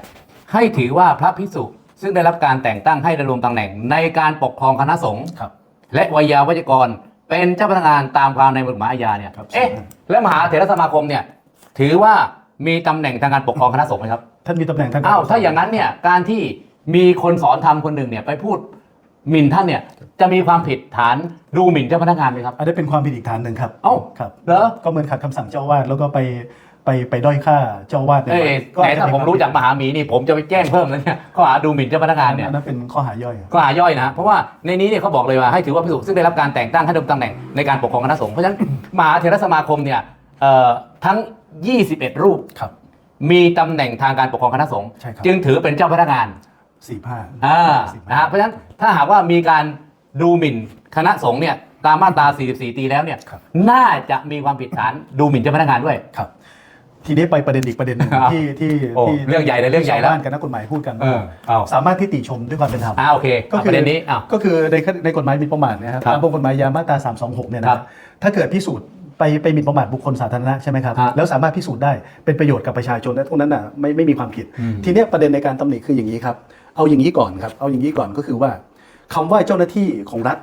ให้ถือว่าพระภิกษุซึ่งได้รับการแต่งตั้งให้ดำรงตำแหน่งในการปกครองคณะสงฆ์ครับและวิยาวัจกรเป็นเจ้าพนักงานตามความในกฎหมายอาญาเนี่ยครับเอ๊ะแล้วมหาเถรสมาคมเนี่ยถือว่า มีตำแหน่งทางการปกครองคณะสงฆ์ไหมครับท่านมีตำแหน่งทางกรอ้าวถ้าอย่างนั้นเนี่ยการที่มีคนสอนทำคนหนึ่งเนี่ยไปพูดหมิ่นท่านเนี่ยจะมีความผิดฐานดูหมิ่นเจ้าพนักงานไหมครับ อันนี้เป็นความผิดอีกฐานหนึ่งครับเอ้าครับเหรอ ก็เหมือนขัดคำสั่งเจ้าอาวาดแล้วก็ไปไปไปด้อยค่าเจ้าอาวาดในเอ้ยวัดก็แต่อาจจะถ้าผมรู้จากมหาหมีนี่ผมจะไปแจ้งเพิ่มแล้วเนี่ยข้อหาดูหมิ่นเจ้าพนักงานเนี่ย อันนั้นเป็นข้อหาย่อยข้อหาย่อยนะ เพราะว่าในนี้เนี่ยเขาบอกเลยว่าให้ถือว่าพิสุซึ่งได้รับการแต่งตั้งให้ดำรงตำแหน่งในการปกครองคณะสงฆ์เพราะฉะนั้น มหาเถรสมาคมเนี่ยเอ่อทั้ง 21 รูป ครับ มีตำแหน่งทางการปกครองคณะสงฆ์ใช่ครับ จึงถือเป็นเจ้าพนักงานสี่ผ้าอ่าสี่ผ้านะฮะเพราะฉะนั้นถ้าหากว่ามีการดูหมิ่นคณะสงฆ์เนี่ยตามมาตรา 44 ตีแล้วเนี่ยครับ น่าจะมีความผิดฐานดูหมิ่นเจ้าพนักงานด้วย ครับ ทีนี้ไปประเด็นอีกประเด็นหนึ่งอ้าวที่ที่โอ้ที่เรื่องใหญ่เลยเรื่องใหญ่แล้วชาวบ้านกับนักกฎหมายพูดกันเออเอา สามารถที่ติชมด้วยความเป็นธรรม อ่าโอเคเอาประเด็นนี้อ้าว ก็คือในในกฎหมายหมิ่นประมาทเนะครับครับตามประมวลกฎหมายยามาตรา326เนี่ยนะคครัรับบถ้าเกิดพิสูจน์ ไปไปหมิ่นประมาทบุคคลสาธารณะใช่ไหมครับฮะแล้วสามารถพิสูจน์ได้เป็นประโยชน์กับประชาชนและพวกนั้นน่ะไม่ไม่มีความผิด อืม ทีเนี้ยประเด็นในการตำหนิคืออย่างนี้ครับเอาอย่างนี้ก่อนครับเอาอย่างนี้ก่อนก็คือว่าคำว่าเจ้าหน้าที่ของรัฐ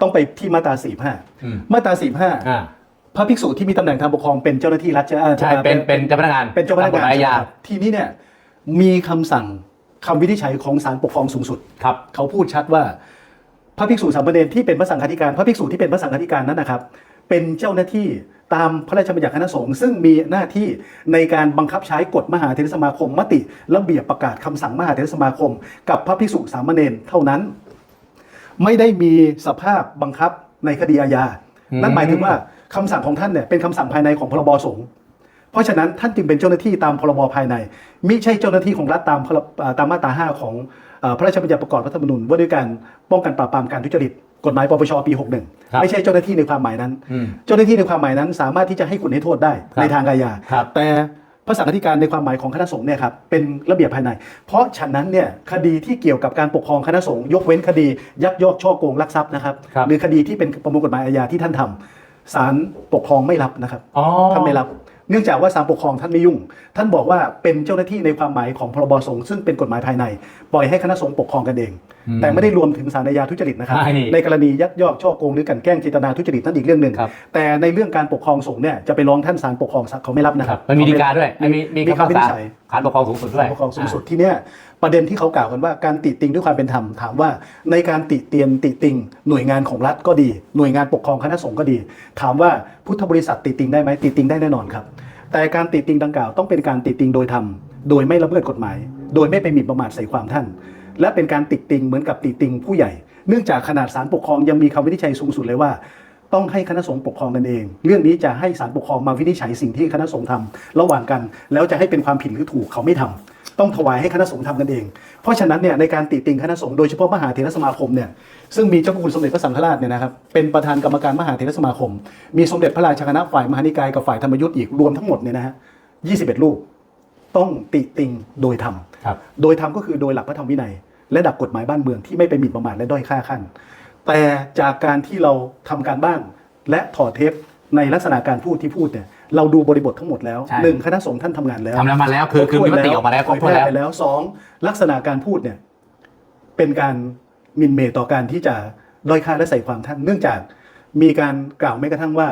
ต้องไปที่มาตราอืม 45มาตราอ่า45พระภิกษุที่มีตำแหน่งทางปกครองเป็นเจ้าหน้าที่รัฐใช่ไหม ใช่เป็นเป็นเจ้าพนักงานเป็นเจ้าพนักตมกฎงาหนมายอาญาครับทีนี้เนี่ยมีคำสั่งคำวินิจฉัยของศาลปกครองสูงสุด ครับ เขาพูดชัดว่า พระภิกษุสามเณรที่เป็นพระสังฆาธิการ พระภิกษุที่เป็นพระสังฆาธิการนั้นนะครับ เป็นเจ้าหน้าที่ตามพระราชบัญญัติคณะสงฆ์ซึ่งมีหน้าที่ในการบังคับใช้กฎมหาเถรสมาคมมติ ระเบียบประกาศคำสั่งมหาเถรสมาคม กับพระภิกษุสามเณรเท่านั้น ไม่ได้มีสภาพบังคับในคดีอาญา นั่นหมายถึงว่าคำสั่งของท่านเนี่ยเป็นคำสั่งภายในของพรบสงฆ์เพราะฉะนั้นท่านจึงเป็นเจ้าหน้าที่ตามพรบภายในมิใช่เจ้าหน้าที่ของรัฐตามตามมาตรา5ของพระราชบัญญัติประกอบรัฐธรรมนูญว่าด้วยการป้องกันปราบปรามการทุจริต กฎหมายปปชปีครับ61 ไม่ใช่เจ้าหน้าที่ในความหมายนั้นอืมเจ้าหน้าที่ในความหมายนั้น สามารถที่จะให้คุณให้โทษได้ครับในทางอาญาครับแต่พระสังฆาธิการในความหมายของคณะสงฆ์เนี่ยครับเป็นระเบียบภายใน เพราะฉะนั้นเนี่ยคดีที่เกี่ยวกับการปกครองคณะสงฆ์ยกเว้นคดียักยอกช่อโกงลักทรัพย์นะครับครับหรือคดีที่เป็นประมวลกฎหมายอาญาที่ท่านทำศาลปกครองไม่รับนะครับอ๋อท่านไม่รับ เนื่องจากว่าศาลปกครองท่านไม่ยุ่ง ท่านบอกว่าเป็นเจ้าหน้าที่ในความหมายของพรบสงฆ์ซึ่งเป็นกฎหมายภายใน ปล่อยให้คณะสงฆ์ปกครองกันเองอืมแต่ไม่ได้รวมถึงสารอาญาทุจริตนะครับอ่านี่ในกรณียักยอกช่อโกงหรือกันแกล้งเจตนาทุจริตนั่นอีกเรื่องหนึ่งครับแต่ในเรื่องการปกครองสงฆ์เนี่ยจะไปร้องท่านศาลปกครองเขาไม่รับนะคครัรับบมันมีดีกาด้วยมีมีมีคำคำวิพินิพาจกษาฉัยศาลปกครองสูงสุดด้วยปกครองสูงสุดที่เนี้ย ประเด็นที่เขากล่าวกันว่าการติติงด้วยความเป็นธรรมถามว่า ในการติเตียนติติง หน่วยงานของรัฐก็ดี หน่วยงานปกครองคณะสงฆ์ก็ดี ถามว่าพุทธบริษัทติติงได้ไหมติติงได้แน่นอนครับ แต่การติติงดังกล่าวต้องเป็นการติติงโดยธรรมโดยไม่ละเมิดกฎหมาย โดยไม่ไปหมิ่นประมาทใส่ความท่าน และเป็นการติติงเหมือนกับติติงผู้ใหญ่ เนื่องจากขนาดศาลปกครองยังมีคำวินิจฉัยสูงสุดเลยว่าต้องให้คณะสงฆ์ปกครองกันเอง เรื่องนี้จะให้ศาลปกครองมาวินิจฉัยสิ่งที่คณะสงฆ์ทำระหว่างกัน แล้วจะให้เป็นความผิดหรือถูกเขาไม่ทำ ต้องถวายให้คณะสงฆ์ทำกันเอง เพราะฉะนั้นเนี่ยในการติติงคณะสงฆ์โดยเฉพาะมหาเถรสมาคมเนี่ยซึ่งมีเจ้าพระคุณสมเด็จพระสังฆราชเนี่ยนะครับเป็นประธานกรรมการมหาเถรสมาคม มีสมเด็จพระราชคณะฝ่ายมหานิกายกับฝ่ายธรรมยุทธ์อีกรวมทั้งหมดเนี่ยนะฮะ21รูปต้องติติงโดยธรรมครับโดยธรรมก็คือโดยหลักพระธรรมวินัย และดักกฎหมายบ้านเมืองที่ไม่ไปหมิ่นประมาทและด้อยค่าขั้นแต่จากการที่เราทำการบ้านและถอดเทปในลักษณะการพูดที่พูดเนี่ย เราดูบริบททั้งหมดแล้วใช่ หนึ่งคณะสงฆ์ท่านทำงานแล้วทำแล้วมาแล้วคือคือมีมติออกมาแล้วครบเผถ้วยนแพร่แล้วไปแล้วสองลักษณะการพูดเนี่ยเป็นการหมินเมตต่อการที่จะด้อยค่าและใส่ความท่าน เนื่องจากมีการกล่าวแม้กระทั่งว่า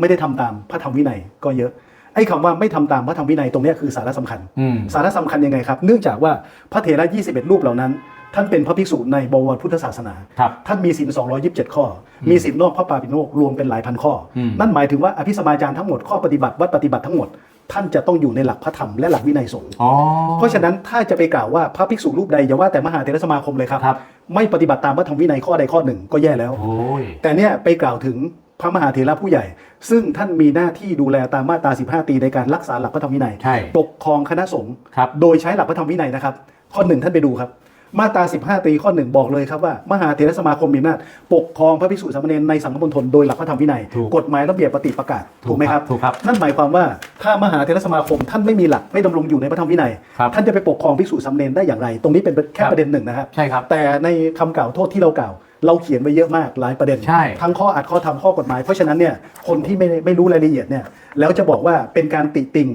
ไม่ได้ทำตามพระธรรมวินัยก็เยอะไอ้คำว่าไม่ทำตามพระธรรมวินัยตรงเนี้ยคือสาระสำคัญ อืม สาระสำคัญยังไงครับ เนื่องจากว่าพระเถระ21 รูปเหล่านั้น ท่านเป็นพระภิกษุในบวรพุทธศาสนา ครับ ท่านมีศีล227 ข้อ มีศีลนอกพระปาปิโนกรวมเป็นหลายพันข้ออม นั่นหมายถึงว่าอภิสมาจารย์ทั้งหมดข้อปฏิบัติวัดปฏิบัติทั้งหมด ท่านจะต้องอยู่ในหลักพระธรรมและหลักวินัยสงฆ์อ๋อ เพราะฉะนั้นถ้าจะไปกล่าวว่าพระภิกษุรูปใดอย่าว่าแต่มหาเถรสมาคมเลยครับ ครับ ไม่ปฏิบัติตามพระธรรมวินัยข้อใดข้อหนึ่งก็แย่แล้ว โอ้ย แต่เนี่ยไปกล่าวถึงพระมหาเถระผู้ใหญ่ ซึ่งท่านมีหน้าที่ดูแลตามมาตรา 15 ตีในการรักษาหลักพระธรรมวินัยใช่ปกครองคณะสงฆ์ครับ โดยใช้หลักพระธรรมวินัยนะครับ ข้อหนึ่งท่านไปดูครับ มาตรา 15 ตีข้อหนึ่งบอกเลยครับว่า มหาเถรสมาคมมีอำนาจปกครองพระภิกษุสามเณรในสังฆมณฑลโดยหลักพระธรรมวินัย ถูกกฎหมายระเบียบปฏิประกาศถูกไหมครับ ถูกครับ นั่นหมายความว่าถ้ามหาเถรสมาคมท่านไม่มีหลักไม่ดำรงอยู่ในพระธรรมวินัย ครับท่านจะไปปกครองภิกษุสามเณรได้อย่างไร ตรงนี้เป็นแค่ครับ ประเด็นหนึ่งนะครับ ใช่ครับ แต่ในคำกล่าวโทษที่เรากล่าว เราเขียนไว้เยอะมากหลายประเด็น ใช่ ทั้งข้ออัดข้อทำข้อกฎหมาย เพราะฉะนั้นเนี่ยคนที่ไม่ไม่รู้รายละเอียดเนี่ยแล้วจะบอกว่าเป็นการติติง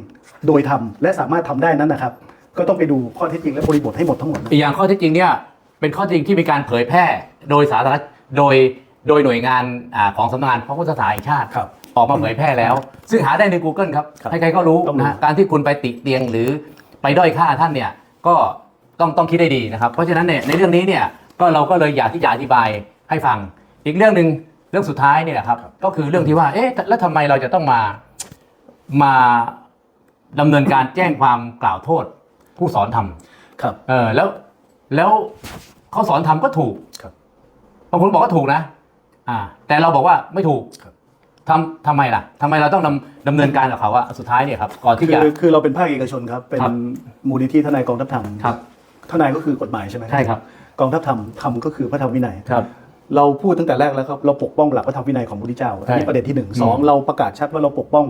โดยทำและสามารถทำได้นั้นนะครับ ก็ต้องไปดูข้อเท็จจริงและบริบทให้หมดทั้งหมด อีกอย่างข้อเท็จจริงเนี่ยเป็นข้อเท็จจริงที่มีการเผยแพร่โดยสาธารณโดยโดยหน่วยงานอาของสำนักงานพระพุทธศาสนาแห่งชาติครับออกมาเผยแพร่แล้ว ซึ่งหาได้ใน Google ครับครับใครๆก็รู้ต้องรู้ นะฮะการที่คุณไปติเตียงหรือไปด้อยค่าท่านเนี่ยก็ต้องต้องคิดได้ดีนะครับ เพราะฉะนั้นเนี่ยในเรื่องนี้เนี่ยก็เราก็เลยอยากที่จะอธิบายให้ฟัง อีกเรื่องหนึ่งเรื่องสุดท้ายเนี่ยครับก็คือเรื่องที่ว่าเอ๊ะแล้วทำไมเราจะต้องมามา ดำเนินการแจ้งความกล่าวโทษ ผู้สอนทำครับ เออแล้วแล้วเขาสอนทำก็ถูกครับบางคนบอกว่าถูกนะ อ่า แต่เราบอกว่าไม่ถูกครับทำทำไมล่ะทำไมเราต้องดำดำเนินการกับเขาอะสุดท้ายเนี่ยครับก่อนที่คืจะ อคือเราเป็นภาคเอกชนครับ เป็นครับ มูลนิธิทนายกองทัพธรรมครับ ทนายก็คือกฎหมายใช่ไหมใช่ครับ กองทัพธรรมธรรมก็คือพระธรรมวินัย ครับ เราพูดตั้งแต่แรกแล้วครับเราปกป้องหลักพระธรรมวินัยของพระพุทธเจ้าอันนี้ใช่ ประเด็นที่หนึ่งอืมสองเราประกาศชัดว่าเราปกป้อง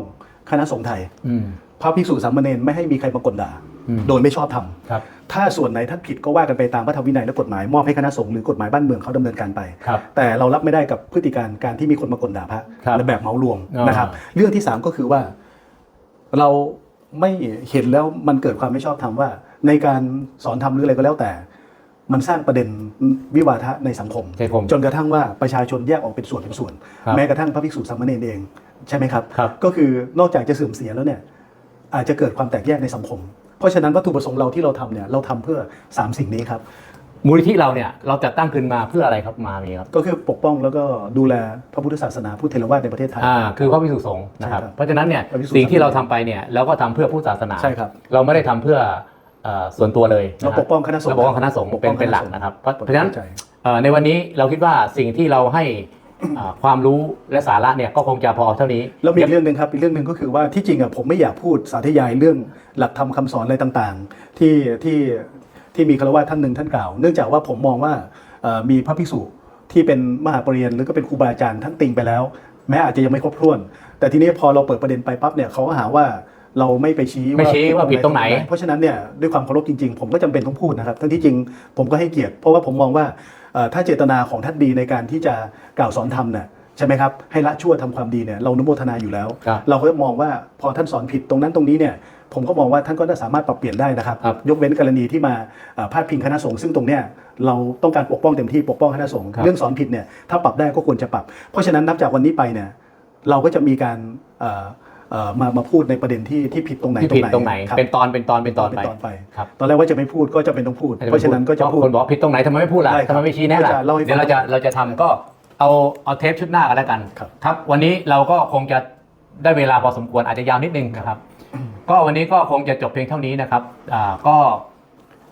คณะสงฆ์ไทย อืม พระภิกษุสามเณรไม่ให้มีใครมากดด่าอืม โดยไม่ชอบทำครับถ้าส่วนไหนท่านผิดก็ว่ากันไปตามพระธรรมวินัยและกฎหมายมอบให้คณะสงฆ์หรือกฎหมายบ้านเมืองเขาดำเนินการไปครับแต่เรารับไม่ได้กับพฤติการการที่มีคนมากดด่าพระครับและแบบเหมารวมอ่านนะครับ เรื่องที่สามก็คือว่า เราไม่เห็นแล้วมันเกิดความไม่ชอบธรรมว่า ในการสอนธรรมหรืออะไรก็แล้วแต่ มันสร้างประเด็นวิวาทะในสังคมใช่ผมจนกระทั่งว่าประชาชนแยกออกเป็นส่วนเป็นส่วนครับแม้กระทั่งพระภิกษุสามเณรเองใช่ไหมครับครับ ก็คือนอกจากจะเสื่อมเสียแล้วเนี่ยอาจจะเกิดความแตกแยกในสังคม เพราะฉะนั้นวัตถุประสงค์เราที่เราทำเนี่ยเราทำเพื่อสามสิ่งนี้ครับ มูลนิธิเราเนี่ยเราจัดตั้งขึ้นมาเพื่ออะไรครับมามีครับก็คือปกป้องแล้วก็ดูแลพระพุทธศาสนาพุทธเทรวาสในประเทศไทย อ่าคือพระภิกษุสงฆ์นะครับใช่ครับเพราะฉะนั้นเนี่ยพระภิกษุสิ่งที่เราทำไปเนี่ยเราก็ทำเพื่อผู้ศาสนา ใช่ครับ เราไม่ได้ทำเพื่อเอ่อส่วนตัวเลยนะเราครับปกป้องคณะสงฆ์เราปกป้องคณะสงฆ์ปกป้เป็องนเป็นหลักคณะสงฆ์ นะครับเพราะเพราะฉะนั้น เข้าใจ เอ่อในวันนี้เราคิดว่าสิ่งที่เราให้อ่า ความรู้และสาระเนี่ยก็คงจะพอเท่านี้ แล้วมีอีกเรื่องหนึ่งครับอีกเรื่องหนึ่งก็คือว่าที่จริงอะผมไม่อยากพูดสาธยายเรื่องหลักธรรมคำสอนอะไรต่างๆ ที่ที่ที่มีคารวะท่านหนึ่งท่านกล่าว เนื่องจากว่าผมมองว่าเอ่อมีพระภิกษุที่เป็นมหาปรริญญาหรือก็เป็นครูบาอาจารย์ท่านติงไปแล้ว แม้อาจจะยังไม่ครบถ้วน แต่ทีนี้พอเราเปิดประเด็นไปปั๊บเนี่ยเขาก็หาว่าเราไม่ไปชี้ไม่ชี้ว่าผิดตรงไหน เพราะฉะนั้นเนี่ยด้วยความเคารพจริงๆ ผมก็จำเป็นต้องพูดนะครับทั้งที่จริงผมก็ให้เกียรติเพราะว่าผมมองว่าเอ่อ ถ้าเจตนาของท่านดีในการที่จะกล่าวสอนธรรมเนี่ยใช่ไหมครับให้ละชั่วทำความดีเนี่ยเราอนุโมทนาอยู่แล้วครับเราก็มองว่าพอท่านสอนผิดตรงนั้นตรงนี้เนี่ยผมก็มองว่าท่านก็น่าสามารถปรับเปลี่ยนได้นะครับครับยกเว้นกรณีที่มาเอ่อพาดพิงคณะสงฆ์ซึ่งตรงเนี้ยเราต้องการปกป้องเต็มที่ปกป้องคณะสงฆ์ครับเรื่องสอนผิดเนี่ยถ้าปรับได้ก็ควรจะปรับ เพราะฉะนั้นนับจากวันนี้ไปเนี่ยเราก็จะมีการเอ่อเอ่อ มามาพูดในประเด็นที่ที่ผิดตรงไหนที่ผิดตรงไหนครับเป็นตอนเป็นตอนเป็นตอนเป็นไป ตอนไปครับ ตอนแรกว่าจะไม่พูดก็จะเป็นต้องพูด เพราะฉะนั้นก็จะเพพูด คนบอกผิดตรงไหนทำไมไม่พูดล่ะได้ครับทำไมไม่ชี้แนะล่ะ ก็จะเล่าให้ฟังเดี๋ยวเราจะเราจะทำก็เอาเอาเทปชุดหน้ากันแล้วกันครับ ครับ วันนี้เราก็คงจะได้เวลาพอสมควรอาจจะยาวนิดนึงนะครับ ก็วันนี้ก็คงจะจบเพียงเท่านี้นะครับอ่าก็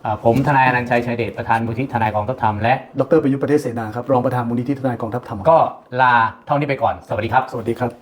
อ่าผมทนายอนันต์ชัยชัยเดชประธานมูลที่ทนายกองทัพธรรมและ ดรประยุทธ์ประเทศเสนาครับรองประธานมูลนิธิทนายกองทัพธรรมก็ลาเท่านี้ไปก่อน สวัสดีครับ สวัสดีครับ